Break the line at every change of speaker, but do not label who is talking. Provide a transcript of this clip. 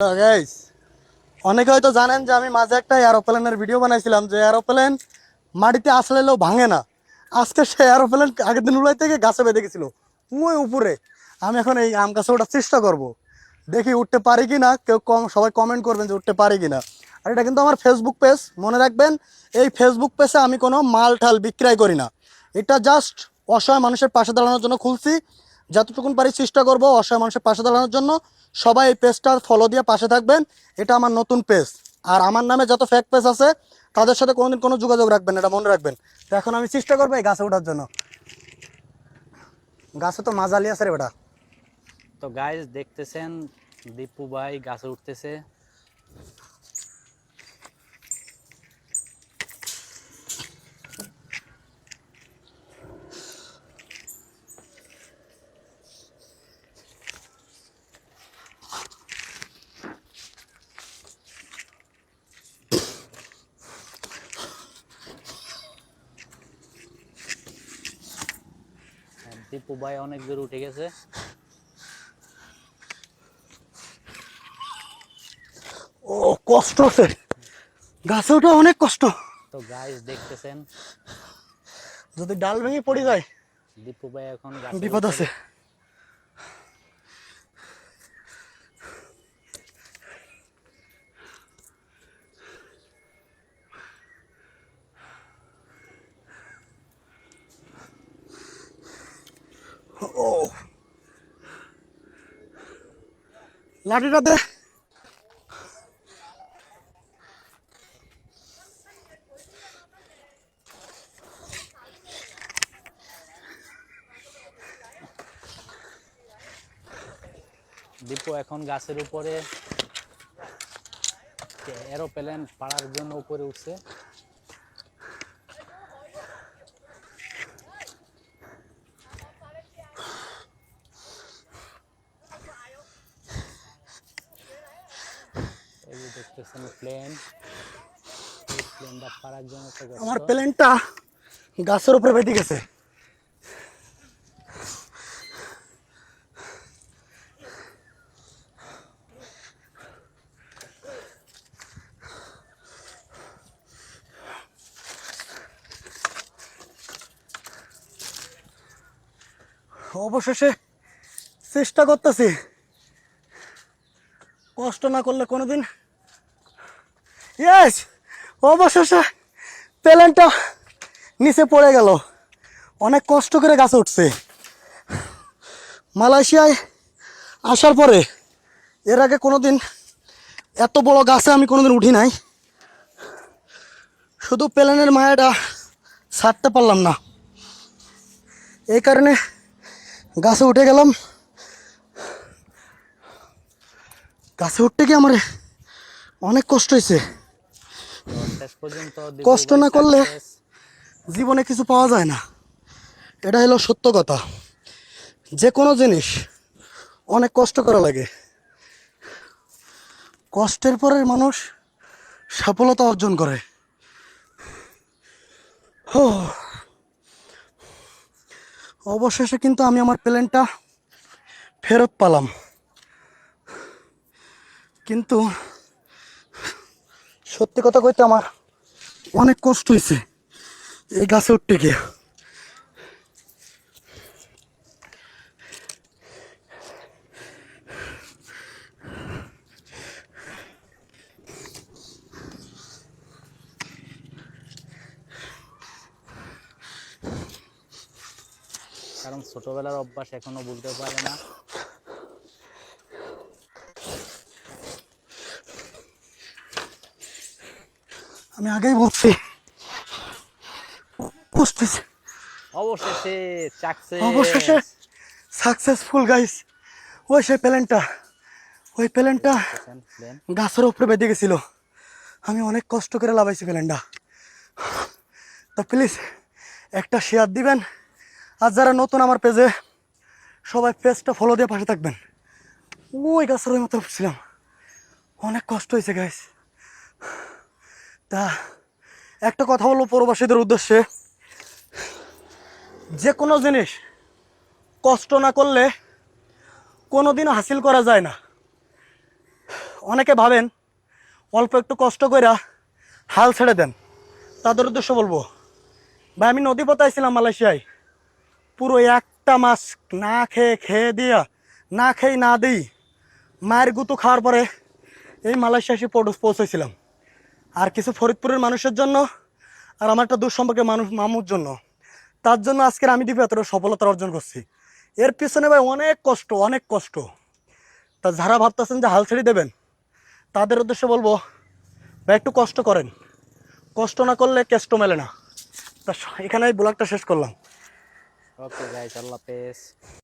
Guys অনেকে হয়তো জানেন যে আমি মাঝে একটা এরোপ্লেনের ভিডিও বানাইছিলাম যে এরোপ্লেন মাটিতে আসলেও ভাঙে না। আজকে সে এরোপ্লেন আগের দিন উড়াই থেকে গাছে বেঁধে গেছিল ওই উপরে। আমি এখন এই আম গাছে ওঠার চেষ্টা করব। দেখি উঠতে পারি কি না কেউ কম সবাই কমেন্ট করবেন যে উঠতে পারি কি না আর এটা কিন্তু আমার ফেসবুক পেজ মনে রাখবেন, এই ফেসবুক পেজে আমি কোনো মাল ঠাল বিক্রয় করি না। এটা জাস্ট অসহায় মানুষের পাশে দাঁড়ানোর জন্য খুলছি। যতটুকুন পারি চেষ্টা করব অসহায় মানুষের পাশে দাঁড়ানোর জন্য। সবাই এই পেজটার ফলো দিয়ে পাশে থাকবেন। এটা আমার নতুন পেজ আর আমার নামে যত ফেক পেজ আছে, তাদের সাথে কোনোদিন কোনো যোগাযোগ রাখবেন এটা মনে রাখবেন। তো এখন আমি চেষ্টা করব এই গাছে ওঠার জন্য। গাছে তো মাজালি আছে রে বেটা।
তো গাছ দেখতেছেন দীপু ভাই গাছে উঠতেছে। দীপু ভাই অনেক দূর উঠে গেছে।
ও কষ্ট আছে। গাছে ওঠা অনেক কষ্ট।
তো গাইস দেখতেছেন?
যদি ডাল ভেঙে পড়ে যায়
দীপু ভাই এখন
বিপদ আছে। ও লাঠিটা দে
দীপু এখন গাছের উপরে এরোপ্লেন পাড়ার জন্য উপরে উঠছে।
আমার প্লেনটা গাছের উপরে বেঁধে গেছে। অবশেষে চেষ্টা করতেছি। কষ্ট না করলে কোনোদিন ইয়েস অবশেষে প্লেনটা নিচে পড়ে গেল। অনেক কষ্ট করে গাছে উঠছে। মালয়েশিয়ায় আসার পরে, এর আগে কোনো দিন এত বড় গাছে আমি কোনোদিন উঠি নাই। শুধু প্লেনের মায়াটা ছাড়তে পারলাম না। এই কারণে গাছে উঠে গেলাম। গাছে উঠতে গিয়ে আমার অনেক কষ্ট হয়েছে
তো শেষ পর্যন্ত দীপু
কষ্ট না করলে জীবনে কিছু পাওয়া যায় না। এটা হলো সত্য কথা। যে কোনো জিনিস অনেক কষ্ট করা লাগে। কষ্টের পরে মানুষ সফলতা অর্জন করে। হো। অবশেষে কিন্তু আমি আমার প্লেনটা ফেরত পালাম। কিন্তু সত্যি কথা কইতে আমার অনেক কষ্ট হয়েছে এই গাছে উঠতে গিয়ে।
কারণ ছোটবেলার অভ্যাস এখনও বুঝতে পারে না।
আমি আগেই বলছি।
অবশেষে
অবশেষে সাকসেসফুল গাইস ওই সেই প্লেনটা ওই
প্লেন
গাছের উপরে বেঁধে গেছিল। আমি অনেক কষ্ট করে লাভাইছি প্লেনটা। তো প্লিজ একটা শেয়ার দিবেন। আর যারা নতুন আমার পেজে সবাই পেজটা ফলো দিয়ে পাশে থাকবেন। ওই গাছের ওই মতো ছিলাম। অনেক কষ্ট হয়েছে গাইস তা একটা কথা বলব প্রবাসীদের উদ্দেশ্যে। যে কোনো জিনিস কষ্ট না করলে কোনো দিনও হাসিল করা যায় না। অনেকে ভাবেন, অল্প একটু কষ্ট কইরা হাল ছেড়ে দেন। তাদের উদ্দেশ্য বলব, ভাই, আমি নদী পথে ছিলাম মালয়েশিয়ায়। পুরো একটা মাস না খেয়ে খেয়ে দিয়া, না খেয়ে না দিই মায়ের গুতু খাওয়ার পরে এই মালয়েশিয়া এসে পৌঁছেছিলাম আর কিছু ফরিদপুরের মানুষের জন্য আর আমার একটা দূর সম্পর্কে মানুষ মামুর জন্য। তার জন্য আজকের আমি দ্বীপে এতটা সফলতা অর্জন করছি। এর পিছনে ভাই অনেক কষ্ট অনেক কষ্ট। তা যারা ভাবতেছেন যে হাল ছেড়ে দেবেন, তাদের উদ্দেশ্যে বলব, ভাই একটু কষ্ট করেন। কষ্ট না করলে কেষ্ট মেলে না। তা এখানে ব্লগটা শেষ করলাম।
ওকে গাইস আল্লাহ